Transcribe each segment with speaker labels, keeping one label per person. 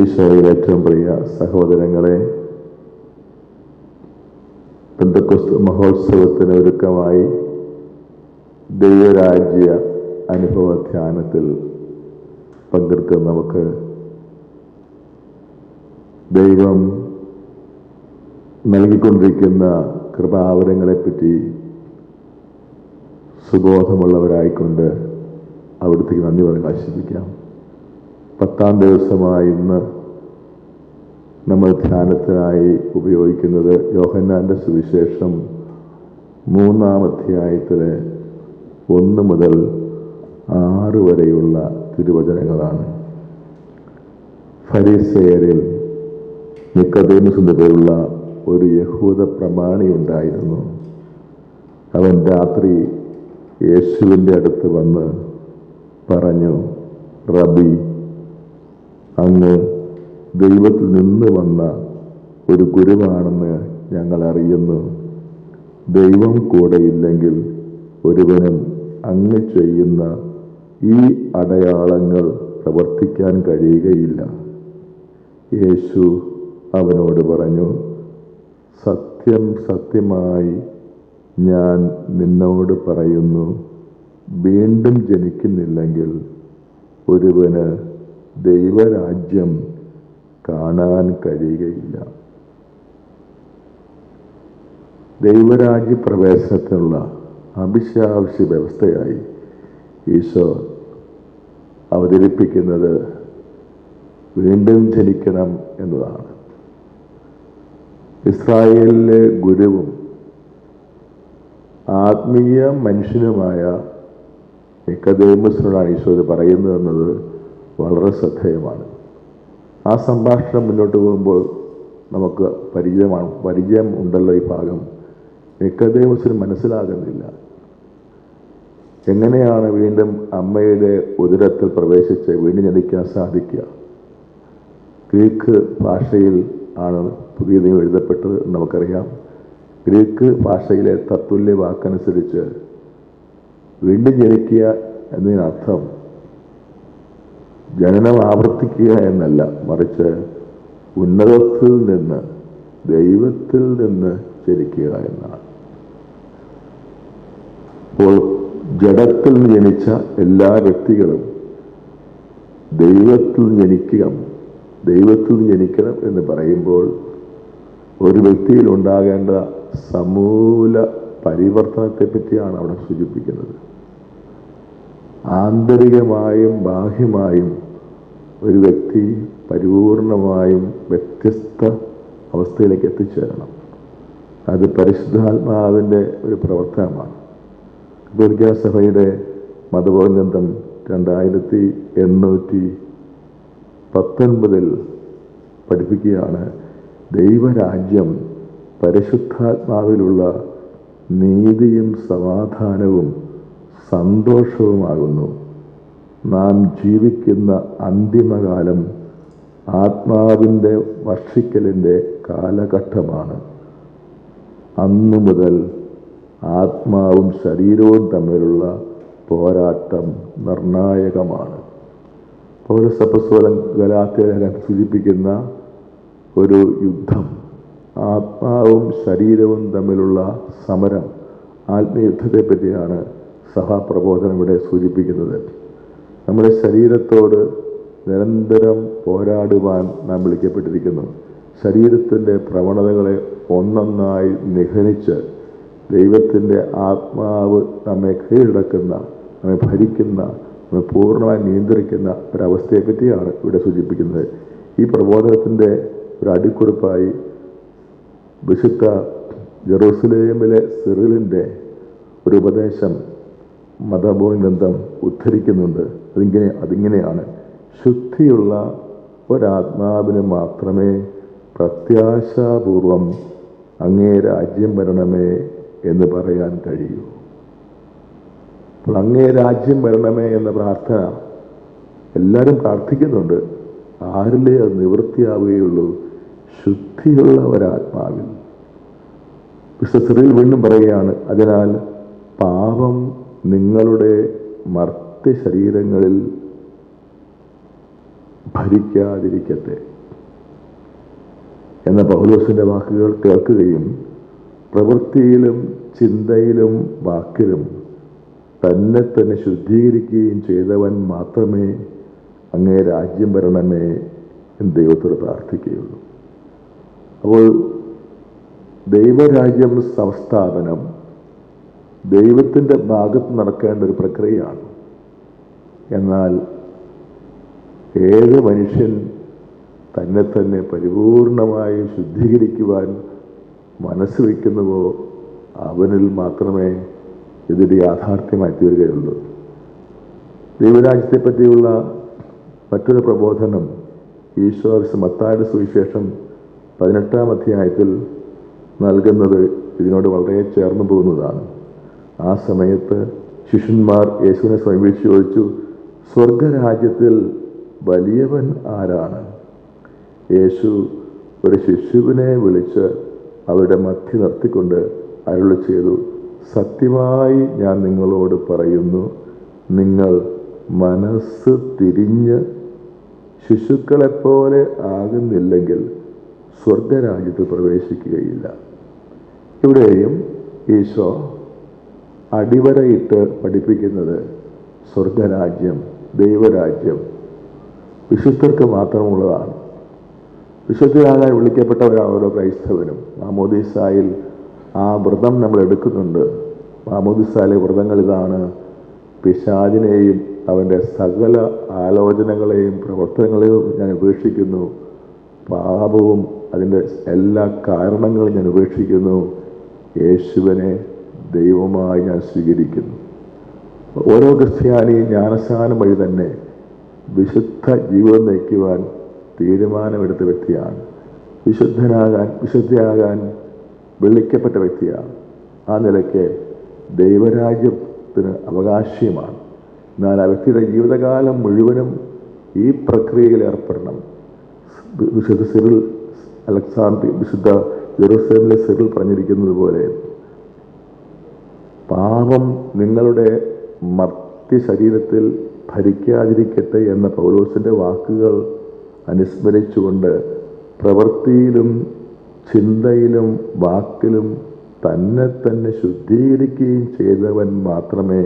Speaker 1: ഈശോയിൽ ഏറ്റവും പ്രിയ സഹോദരങ്ങളെ ബന്ധുക്രിസ്തു മഹോത്സവത്തിന് ഒരുക്കമായി ദൈവരാജ്യ അനുഭവ ധ്യാനത്തിൽ പങ്കെടുക്കുന്ന നമുക്ക് ദൈവം നൽകിക്കൊണ്ടിരിക്കുന്ന കൃപാവരങ്ങളെപ്പറ്റി സുബോധമുള്ളവരായിക്കൊണ്ട് അവിടത്തേക്ക് നന്ദി പ്രകാശിപ്പിക്കാം പത്താം ദിവസമായ ഇന്ന് നമ്മൾ ധ്യാനത്തിനായി ഉപയോഗിക്കുന്നത് യോഹന്നാന്റെ സുവിശേഷം മൂന്നാം അധ്യായത്തിലെ ഒന്ന് മുതൽ ആറ് വരെയുള്ള തിരുവചനങ്ങളാണ്. ഫരീസേരിൽ നിക്കതേമസ് എന്ന പേരുള്ള ഒരു യഹൂദ പ്രമാണി ഉണ്ടായിരുന്നു. അവൻ രാത്രി യേശുവിന്റെ അടുത്ത് വന്ന് പറഞ്ഞു റബി അങ്ങ് ദൈവത്തിൽ നിന്ന് വന്ന ഒരു ഗുരുവാണെന്ന് ഞങ്ങൾ അറിയുന്നു ദൈവം കൂടെ ഇല്ലെങ്കിൽ ഒരുവനും അങ്ങ് ചെയ്യുന്ന ഈ അടയാളങ്ങൾ പ്രവർത്തിക്കാൻ കഴിയുകയില്ല. യേശു അവനോട് പറഞ്ഞു സത്യം സത്യമായി ഞാൻ നിന്നോട് പറയുന്നു. വീണ്ടും ജനിക്കുന്നില്ലെങ്കിൽ ഒരുവന് ദൈവരാജ്യം കാണാൻ കഴിയുകയില്ല. ദൈവരാജ്യ പ്രവേശനത്തിനുള്ള അഭിശാവശ്യ വ്യവസ്ഥയായി ഈശോ അവതരിപ്പിക്കുന്നത് വീണ്ടും ജനിക്കണം എന്നതാണ്. ഇസ്രായേലിലെ ഗുരുവും ആത്മീയ മനുഷ്യനുമായ നിക്കദേമസിനോടാണ് ഈശോ ഇത് പറയുന്നതെന്നത്. വളരെ ശ്രദ്ധേയമാണ്. ആ സംഭാഷണം മുന്നോട്ട് പോകുമ്പോൾ നമുക്ക് പരിചയമാണ് പരിചയം ഉണ്ടല്ലോ ഈ ഭാഗം. നിക്കദേമസിന് മനസ്സിലാകുന്നില്ല. എങ്ങനെയാണ് വീണ്ടും അമ്മയുടെ ഉദരത്തിൽ പ്രവേശിച്ച് വീണ്ടും ജനിക്കാൻ സാധിക്കുക? ഗ്രീക്ക് ഭാഷയിൽ ആണ് പുതിയ നിയമം എഴുതപ്പെട്ടത് നമുക്കറിയാം. ഗ്രീക്ക് ഭാഷയിലെ തത്തുല്യ വാക്കനുസരിച്ച് വീണ്ടും ജനിക്കുക എന്നതിനർത്ഥം ജനനം ആവർത്തിക്കുക എന്നല്ല മറിച്ച് ഉന്നതത്തിൽ നിന്ന് ദൈവത്തിൽ നിന്ന് ജനിക്കുക എന്നാണ്. അപ്പോൾ ജഡത്തിൽ ജനിച്ച എല്ലാ വ്യക്തികളും ദൈവത്തിൽ ജനിക്കുക ദൈവത്തിൽ ജനിക്കണം എന്ന് പറയുമ്പോൾ ഒരു വ്യക്തിയിൽ ഉണ്ടാകേണ്ട സമൂല പരിവർത്തനത്തെ പറ്റിയാണ് അവിടെ സൂചിപ്പിക്കുന്നത്. ആന്തരികമായും ബാഹ്യമായും ഒരു വ്യക്തി പരിപൂർണമായും വ്യത്യസ്ത അവസ്ഥയിലേക്ക് എത്തിച്ചേരണം. അത് പരിശുദ്ധാത്മാവിന്റെ ഒരു പ്രവർത്തനമാണ്. ദുർഗാസഭയുടെ സഭയുടെ മതബോധഗ്രന്ഥം രണ്ടായിരത്തി എണ്ണൂറ്റി പത്തൊൻപതിൽ പഠിപ്പിക്കുകയാണ് ദൈവരാജ്യം പരിശുദ്ധാത്മാവിലുള്ള നീതിയും സമാധാനവും സന്തോഷവുമാകുന്നു. നാം ജീവിക്കുന്ന അന്തിമകാലം ആത്മാവിന്റെ വർഷിക്കലിന്റെ കാലഘട്ടമാണ്. അന്നു മുതൽ ആത്മാവും ശരീരവും തമ്മിലുള്ള പോരാട്ടം നിർണായകമാണ്. പൗരസപസ്വലം ഗലാത്യലേഖനം സൂചിപ്പിക്കുന്ന ഒരു യുദ്ധം ആത്മാവും ശരീരവും തമ്മിലുള്ള സമരം ആത്മീയുദ്ധത്തെ പറ്റിയാണ് സഭാപ്രബോധനം ഇവിടെ സൂചിപ്പിക്കുന്നത്. നമ്മുടെ ശരീരത്തോട് നിരന്തരം പോരാടുവാൻ നാം വിളിക്കപ്പെട്ടിരിക്കുന്നു. ശരീരത്തിന്റെ പ്രവണതകളെ ഒന്നൊന്നായി നിഹനിച്ച് ദൈവത്തിന്റെ ആത്മാവ് നമ്മെ കീഴടക്കുന്ന നമ്മെ ഭരിക്കുന്ന നമ്മെ പൂർണമായി നിയന്ത്രിക്കുന്ന ഒരവസ്ഥയെപ്പറ്റിയാണ് ഇവിടെ സൂചിപ്പിക്കുന്നത്. ഈ പ്രബോധനത്തിന്റെ ഒരു അടിക്കുറിപ്പായി വിശുദ്ധ ജെറൂസലേമിലെ സിറിലിന്റെ ഒരു ഉപദേശം മതബോധ ബന്ധം ഉദ്ധരിക്കുന്നുണ്ട്. അതിങ്ങനെ അതിങ്ങനെയാണ്. ശുദ്ധിയുള്ള ഒരാത്മാവിന് മാത്രമേ പ്രത്യാശാപൂർവം അങ്ങേ രാജ്യം വരണമേ എന്ന് പറയാൻ കഴിയൂ. അപ്പോൾ അങ്ങേ രാജ്യം വരണമേ എന്ന പ്രാർത്ഥന എല്ലാവരും പ്രാർത്ഥിക്കുന്നുണ്ട്. ആരിലേ അത് നിവൃത്തിയാവുകയുള്ളൂ. ശുദ്ധിയുള്ള ഒരാത്മാവിൽ. വിശ്വസറിൽ വീണ്ടും പറയുകയാണ് അതിനാൽ പാപം നിങ്ങളുടെ മർത്യ ശരീരങ്ങളിൽ ഭരിക്കാതിരിക്കട്ടെ. എന്ന പൗലോസിന്റെ വാക്കുകൾ കേൾക്കുകയും പ്രവൃത്തിയിലും ചിന്തയിലും വാക്കിലും തന്നെ തന്നെ ശുദ്ധീകരിക്കുകയും ചെയ്തവൻ മാത്രമേ അങ്ങേ രാജ്യം വരണമേ എന്ന് ദൈവത്തോട് പ്രാർത്ഥിക്കുകയുള്ളൂ. അപ്പോൾ ദൈവരാജ്യം സംസ്ഥാപനം. ദൈവത്തിന്റെ ഭാഗത്ത് നടക്കേണ്ട ഒരു പ്രക്രിയയാണ്. എന്നാൽ ഏത് മനുഷ്യൻ തന്നെ തന്നെ പരിപൂർണമായി ശുദ്ധീകരിക്കുവാൻ മനസ്സ് വയ്ക്കുന്നുവോ അവനിൽ മാത്രമേ ഇതിന്റെ യാഥാർത്ഥ്യമായി തീരുകയുള്ളൂ. ദൈവരാജ്യത്തെ പറ്റിയുള്ള മറ്റൊരു പ്രബോധനം ഈശ്വർ മത്തായുടെ സുവിശേഷം പതിനെട്ടാം അധ്യായത്തിൽ നൽകുന്നത് ഇതിനോട് വളരെ ചേർന്ന് പോകുന്നതാണ്. ആ സമയത്ത് ശിഷ്യന്മാർ യേശുവിനെ സമീപിച്ച് ചോദിച്ചു സ്വർഗരാജ്യത്തിൽ വലിയവൻ ആരാണ്? യേശു ഒരു ശിശുവിനെ വിളിച്ച് അവരുടെ മധ്യ നിർത്തിക്കൊണ്ട് അരുളി ചെയ്തു സത്യമായി ഞാൻ നിങ്ങളോട് പറയുന്നു നിങ്ങൾ മനസ്സ് തിരിഞ്ഞ് ശിശുക്കളെപ്പോലെ ആകുന്നില്ലെങ്കിൽ സ്വർഗരാജ്യത്ത് പ്രവേശിക്കുകയില്ല. ഇവിടെയും ഈശോ അടിവരയിട്ട് പഠിപ്പിക്കുന്നത് സ്വർഗരാജ്യം ദൈവരാജ്യം വിശുദ്ധർക്ക് മാത്രമുള്ളതാണ്. വിശുദ്ധരാകാൻ വിളിക്കപ്പെട്ടവരാണ് ഓരോ ക്രൈസ്തവനും മാമോദിസായിൽ ആ വ്രതം നമ്മൾ എടുക്കുന്നുണ്ട്. മാമോദിസായിലെ വ്രതങ്ങൾ ഇതാണ്. പിശാചിനെയും അവന്റെ സകല ആലോചനകളെയും പ്രവർത്തനങ്ങളെയും ഞാൻ ഉപേക്ഷിക്കുന്നു. പാപവും അതിന്റെ എല്ലാ കാരണങ്ങളും ഞാൻ ഉപേക്ഷിക്കുന്നു. യേശുവിനെ ദൈവമായി ഞാൻ സ്വീകരിക്കുന്നു. ഓരോ ക്രിസ്ത്യാനിയും ജ്ഞാനസ്നാനം വഴി തന്നെ വിശുദ്ധ ജീവിതം നയിക്കുവാൻ തീരുമാനമെടുത്ത വ്യക്തിയാണ്. വിശുദ്ധനാകാൻ വിശുദ്ധയാകാൻ വിളിക്കപ്പെട്ട വ്യക്തിയാണ്. ആ നിലയ്ക്ക് ദൈവരാജ്യത്തിന് അവകാശിയുമാണ്. എന്നാൽ ആ വ്യക്തിയുടെ ജീവിതകാലം മുഴുവനും ഈ പ്രക്രിയയിൽ ഏർപ്പെടണം. വിശുദ്ധ സിറിൽ അലക്സാണ്ടർ വിശുദ്ധ ജെറൂസലേമിലെ സിറിൽ പറഞ്ഞിരിക്കുന്നത് പോലെ പാപം നിങ്ങളുടെ മർത്തി ശരീരത്തിൽ ഭരിക്കാതിരിക്കട്ടെ എന്ന പൗലോസിന്റെ വാക്കുകൾ അനുസ്മരിച്ചുകൊണ്ട് പ്രവൃത്തിയിലും ചിന്തയിലും വാക്കിലും തന്നെ തന്നെ ശുദ്ധീകരിക്കുകയും ചെയ്തവൻ മാത്രമേ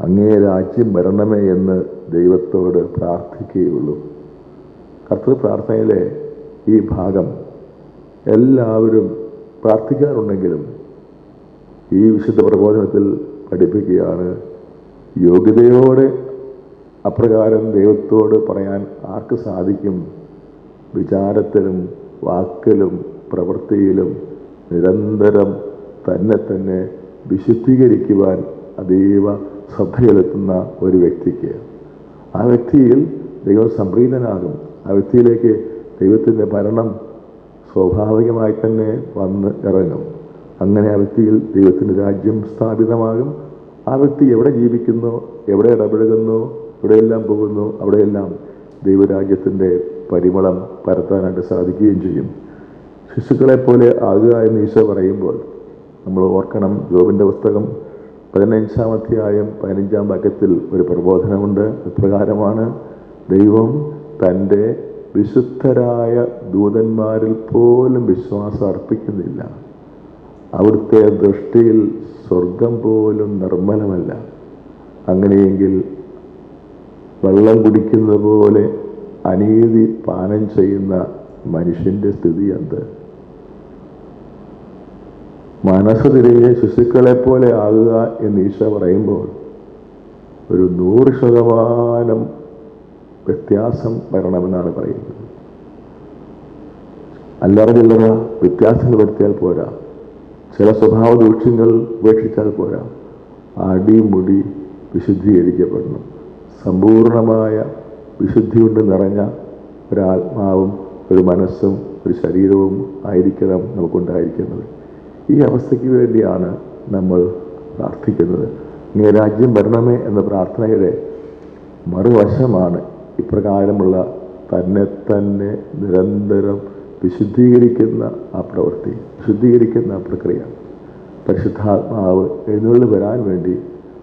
Speaker 1: അങ്ങേ രാജ്യം വരണമേ എന്ന് ദൈവത്തോട് പ്രാർത്ഥിക്കുകയുള്ളൂ. കർത്തൃ പ്രാർത്ഥനയിലെ ഈ ഭാഗം എല്ലാവരും പ്രാർത്ഥിക്കാറുണ്ടെങ്കിലും ഈ വിശുദ്ധ പ്രബോധനത്തിൽ പഠിപ്പിക്കുകയാണ്. യോഗ്യതയോടെ അപ്രകാരം ദൈവത്തോട് പറയാൻ ആർക്ക് സാധിക്കും? വിചാരത്തിലും വാക്കിലും പ്രവൃത്തിയിലും നിരന്തരം തന്നെ തന്നെ വിശുദ്ധീകരിക്കുവാൻ അതീവ ശ്രദ്ധ ചെലുത്തുന്ന ഒരു വ്യക്തിക്ക്. ആ വ്യക്തിയിൽ ദൈവം സംപ്രീതനാകും. ആ വ്യക്തിയിലേക്ക് ദൈവത്തിന്റെ ഭരണം സ്വാഭാവികമായി തന്നെ വന്ന് ഇറങ്ങും. അങ്ങനെ ആ വ്യക്തിയിൽ ദൈവത്തിന്റെ രാജ്യം സ്ഥാപിതമാകും. ആ വ്യക്തി എവിടെ ജീവിക്കുന്നു എവിടെ ഇടപഴകുന്നു എവിടെയെല്ലാം പോകുന്നു അവിടെയെല്ലാം ദൈവരാജ്യത്തിന്റെ പരിമളം പരത്താനായിട്ട് സാധിക്കുകയും ചെയ്യും. ശിശുക്കളെ പോലെ ആകുക എന്ന് ഈശോ പറയുമ്പോൾ നമ്മൾ ഓർക്കണം ജോബിന്റെ പുസ്തകം പതിനഞ്ചാം അധ്യായം പതിനഞ്ചാം വാക്യത്തിൽ ഒരു പ്രബോധനമുണ്ട്. ഇപ്രകാരമാണ് ദൈവം തന്റെ വിശുദ്ധരായ ദൂതന്മാരിൽ പോലും വിശ്വാസം അർപ്പിക്കുന്നില്ല. അവിടുത്തെ ദൃഷ്ടിയിൽ സ്വർഗം പോലും നിർമ്മലമല്ല. അങ്ങനെയെങ്കിൽ വെള്ളം കുടിക്കുന്നത് പോലെ അനീതി പാനം ചെയ്യുന്ന മനുഷ്യന്റെ സ്ഥിതി എന്ത്? മനസ്സ് തിരികെ ശിശുക്കളെ പോലെ ആകുക എന്ന് ഈശ പറയുമ്പോൾ ഒരു നൂറ് ശതമാനം വ്യത്യാസം വരണമെന്നാണ് പറയുന്നത്. അല്ലറ വ്യത്യാസങ്ങൾ വരുത്തിയാൽ പോരാ. ചില സ്വഭാവ ദൂഷ്യങ്ങൾ ഉപേക്ഷിച്ചാൽ പോരാ. അടിമുടി വിശുദ്ധീകരിക്കപ്പെടണം സമ്പൂർണമായ വിശുദ്ധി കൊണ്ട് നിറഞ്ഞ ഒരാത്മാവും ഒരു മനസ്സും ഒരു ശരീരവും ആയിരിക്കണം നമുക്കുണ്ടായിരിക്കുന്നത്. ഈ അവസ്ഥയ്ക്ക് വേണ്ടിയാണ് നമ്മൾ പ്രാർത്ഥിക്കുന്നത്. ഇങ്ങനെ രാജ്യം വരണമേ എന്ന പ്രാർത്ഥനയുടെ മറുവശമാണ് ഇപ്രകാരമുള്ള തന്നെ തന്നെ നിരന്തരം വിശുദ്ധീകരിക്കുന്ന ആ പ്രവൃത്തി വിശുദ്ധീകരിക്കുന്ന ആ പ്രക്രിയ. പരിശുദ്ധാത്മാവ് എഴുന്നള്ളി വരാൻ വേണ്ടി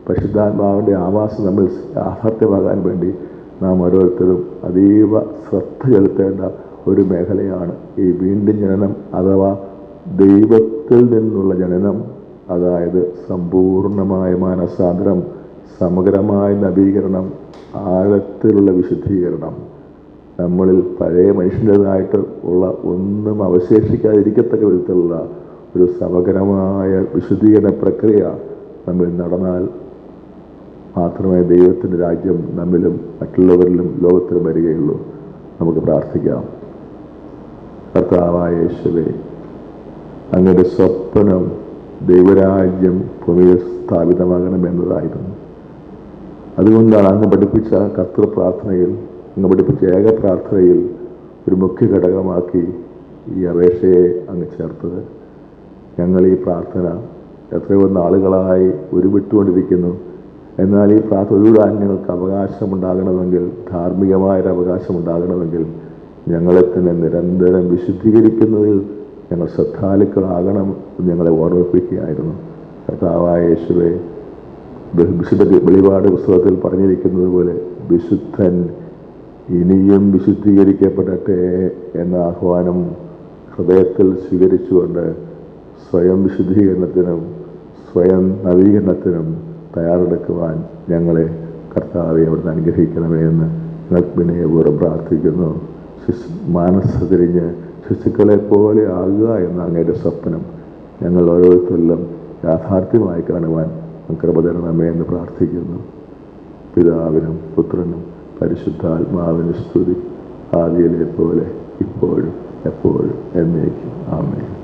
Speaker 1: പരിശുദ്ധാത്മാവിന്റെ ആവാസം നമ്മൾ യാഥാർത്ഥ്യമാകാൻ വേണ്ടി നാം ഓരോരുത്തരും അതീവ ശ്രദ്ധ ചെലുത്തേണ്ട ഒരു മേഖലയാണ് ഈ വീണ്ടും ജനനം അഥവാ ദൈവത്തിൽ നിന്നുള്ള ജനനം അതായത് സമ്പൂർണമായ മാനസാന്തരം സമഗ്രമായ നവീകരണം ആഴത്തിലുള്ള വിശുദ്ധീകരണം. നമ്മളിൽ പഴയ മനുഷ്യന്റെതായിട്ട് ഉള്ള ഒന്നും അവശേഷിക്കാതിരിക്കത്തക്ക വിധത്തിലുള്ള ഒരു സമഗ്രമായ വിശുദ്ധീകരണ പ്രക്രിയ നമ്മിൽ നടന്നാൽ മാത്രമേ ദൈവത്തിന്റെ രാജ്യം നമ്മിലും മറ്റുള്ളവരിലും ലോകത്തിലും വരികയുള്ളൂ. നമുക്ക് പ്രാർത്ഥിക്കാം. കർത്താവായ യേശുവേ അങ്ങയുടെ സ്വപ്നം ദൈവരാജ്യം ഭൂമിയിൽ സ്ഥാപിതമാകണമെന്നതായിരുന്നു അതുകൊണ്ടാണ് അങ്ങ് പഠിപ്പിച്ച കർത്തൃ പ്രാർത്ഥനയിൽ അങ്ങ് പഠിപ്പിച്ച ഏക പ്രാർത്ഥനയിൽ ഒരു മുഖ്യ ഘടകമാക്കി ഈ അപേക്ഷയെ അങ്ങ് ചേർത്തത്. ഞങ്ങൾ ഈ പ്രാർത്ഥന എത്രയോ നാളുകളായി ഉരുവിട്ടുകൊണ്ടിരിക്കുന്നു. എന്നാൽ ഈ പ്രാർത്ഥന ഒരുവിടാൻ ഞങ്ങൾക്ക് അവകാശമുണ്ടാകണമെങ്കിൽ ധാർമ്മികമായൊരു അവകാശമുണ്ടാകണമെങ്കിൽ ഞങ്ങളെ തന്നെ നിരന്തരം വിശുദ്ധീകരിക്കുന്നതിൽ ഞങ്ങൾ ശ്രദ്ധാലുക്കളാകണം എന്ന് ഞങ്ങളെ ഓർമ്മിപ്പിക്കുകയായിരുന്നു. കർത്താവായ യേശുവെ വിശുദ്ധ വെളിപാട് പുസ്തകത്തിൽ പറഞ്ഞിരിക്കുന്നത് പോലെ വിശുദ്ധൻ ഇനിയും വിശുദ്ധീകരിക്കപ്പെടട്ടെ എന്ന ആഹ്വാനം ഹൃദയത്തിൽ സ്വീകരിച്ചുകൊണ്ട് സ്വയം വിശുദ്ധീകരണത്തിനും സ്വയം നവീകരണത്തിനും തയ്യാറെടുക്കുവാൻ ഞങ്ങളെ കർത്താവെ അവിടുന്ന് അനുഗ്രഹിക്കണമേ എന്ന് വിനയപൂർവം പ്രാർത്ഥിക്കുന്നു. ശിശു മനസ്സ് തിരിഞ്ഞ് ശിശുക്കളെ പോലെ ആകുക എന്ന അങ്ങയുടെ സ്വപ്നം ഞങ്ങൾ ഓരോരുത്തരിലും യാഥാർത്ഥ്യമായി കാണുവാൻ കൃപ തരണമേ എന്ന് പ്രാർത്ഥിക്കുന്നു. പിതാവിനും പുത്രനും പരിശുദ്ധാത്മാവിന് സ്തുതി. ആദ്യയിലെ പോലെ ഇപ്പോഴും എപ്പോഴും എന്നേക്കും. ആമേ